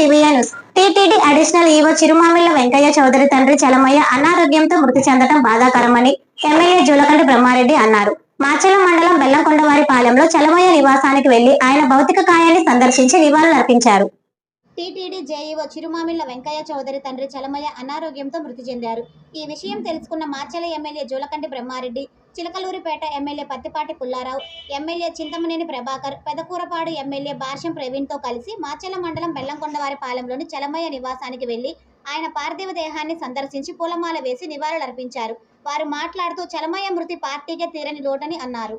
PVI news. TTD additional EO Chirumamilla Venkaiah Chowdary తండ్రి చలమయ్య అనారోగ్యంతో మృతి చెందడం బాధాకరమని ఎమ్మెల్యే జూలకంటి బ్రహ్మారెడ్డి అన్నారు. మాచల మండలం బెల్లంకొండవారి పాలెంలో చలమయ్య నివాసానికి వెళ్ళి ఆయన భౌతిక కాయాన్ని సందర్శించి నివాళులర్పించారు. టీటీడీ జేఈఓ చిరుమామిళ్ళ వెంకయ్య చౌదరి తండ్రి చలమయ్య అనారోగ్యంతో మృతి చెందారు. ఈ విషయం తెలుసుకున్న Macherla MLA Julakanti Brahmareddy Chilakaluripet MLA Prathipati Pullarao MLA Chintamaneni Prabhakar Pedakurapadu MLA Bhashyam ప్రవీణ్తో కలిసి మాచల మండలం బెల్లంకొండవారి పాలెంలోని చలమయ్య నివాసానికి వెళ్ళి ఆయన పార్థివ దేహాన్ని సందర్శించి పూలమాల వేసి నివాళులర్పించారు. వారు మాట్లాడుతూ చలమయ్య మృతి పార్టీకే తీరని లోటని అన్నారు.